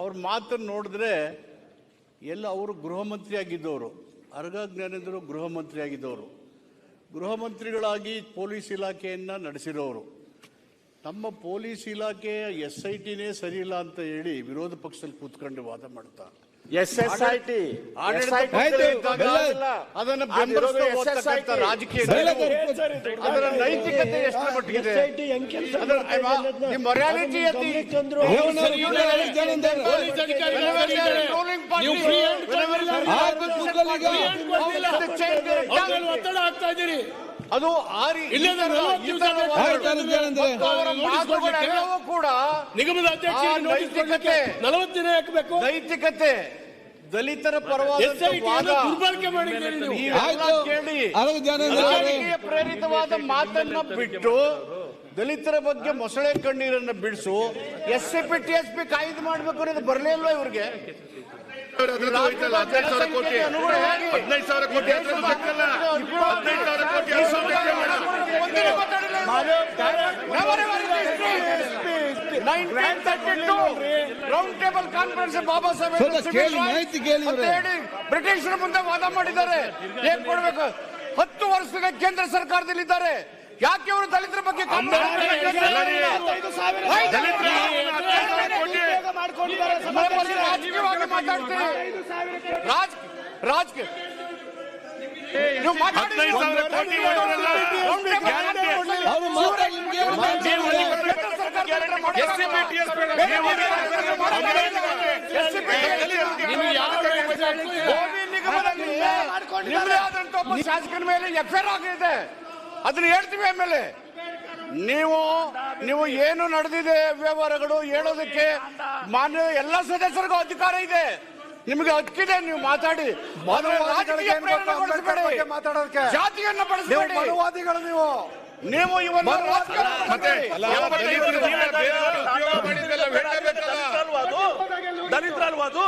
ಅವ್ರ ಮಾತನ್ನು ನೋಡಿದ್ರೆ ಎಲ್ಲ ಅವರು ಗೃಹ ಮಂತ್ರಿ ಆಗಿದ್ದವರು ಅರ್ಗ ಜ್ಞಾನೇಂದ್ರ ಗೃಹ ಮಂತ್ರಿ ಆಗಿದ್ದವರು ಗೃಹ ಮಂತ್ರಿಗಳಾಗಿ ಪೊಲೀಸ್ ಇಲಾಖೆಯನ್ನು ನಡೆಸಿರೋರು. ನಮ್ಮ ಪೊಲೀಸ್ ಇಲಾಖೆಯ ಎಸ್ ಐ ಟಿನೇ ಸರಿಯಿಲ್ಲ ಅಂತ ಹೇಳಿ ವಿರೋಧ ಪಕ್ಷದಲ್ಲಿ ಕೂತ್ಕೊಂಡು ವಾದ ಮಾಡ್ತಾ ಎಸ್ ಎಸ್ ಐ ಟಿ. ಅದನ್ನ. ಹೋಗ್ತಕ್ಕಂಥ ರಾಜಕೀಯ ಅದರ ನೈತಿಕತೆ ಎಷ್ಟರ ಮಟ್ಟಿಗಿದೆ? ಅವ್ರ ಮೇಲೆ ಒತ್ತಡ ಆಗ್ತಾ ಇದ್ದೀರಿ. ಅದು ಆ ಕೂಡ ನಿಗಮದ ಅಧ್ಯಕ್ಷ ಆ ನೈತಿಕತೆ. ನಲವತ್ತು ದಿನ ಹಾಕಬೇಕು ನೈತಿಕತೆ ದಲಿತರ ಪರವಾಗಿ ಪ್ರೇರಿತವಾದ ಮಾತನ್ನ ಬಿಟ್ಟು ದಲಿತರ ಬಗ್ಗೆ ಮೊಸಳೆ ಕಣ್ಣೀರನ್ನ ಬಿಡಿಸು S C P T S P ಕಾಯ್ದು ಮಾಡ್ಬೇಕು ಅನ್ನೋದು ಬರಲೇ ಇಲ್ವಾ ಇವ್ರಿಗೆ? ಹದಿನೈದು ಸಾವಿರ ಕೋಟಿ. ಹದಿನೈದು ಸಾವಿರ ಕೋಟಿ ರೌಂಡ್ ಟೇಬಲ್ ಕಾನ್ಫರೆನ್ಸ್ ಬಾಬಾ ಬ್ರಿಟಿಷರ ಮುಂದೆ ವಾದ ಮಾಡಿದ್ದಾರೆ ಏನ್ ಕೊಡ್ಬೇಕು ಹತ್ತು ವರ್ಷದ ಕೇಂದ್ರ ಸರ್ಕಾರದಲ್ಲಿದ್ದಾರೆ ಯಾಕೆ ಅವರು ದಲಿತರ ಬಗ್ಗೆ? ರಾಜಕೀಯವಾಗಿ ಮಾತಾಡ್ತೀವಿ ರಾಜ್ ರಾಜಕೀಯ. ಹದಿನೈದು ಸಾವಿರ ಕೋಟಿ ಶಾಸಕನ ಮೇಲೆ ಎಫ್ ಆಗಿದೆ ಅದನ್ನ ಹೇಳ್ತೀವಿ ಆಮೇಲೆ ನೀವು ನೀವು ಏನು ನಡೆದಿದೆ ವ್ಯವಹಾರಗಳು ಹೇಳೋದಕ್ಕೆ ಮಾನ್ಯ ಎಲ್ಲ ಸದಸ್ಯರಿಗೂ ಅಧಿಕಾರ ಇದೆ ನಿಮಗೆ ಹಕ್ಕಿದೆ ನೀವು ಮಾತಾಡಿ. ಮಾತಾಡೋದಕ್ಕೆ. ಜಾತಿಯನ್ನ ಬಳಸಬೇಡಿ ನೀವು ನೀವು. ಇವನ್ನ ದಲಿತರಲ್ವಾ ಅದು?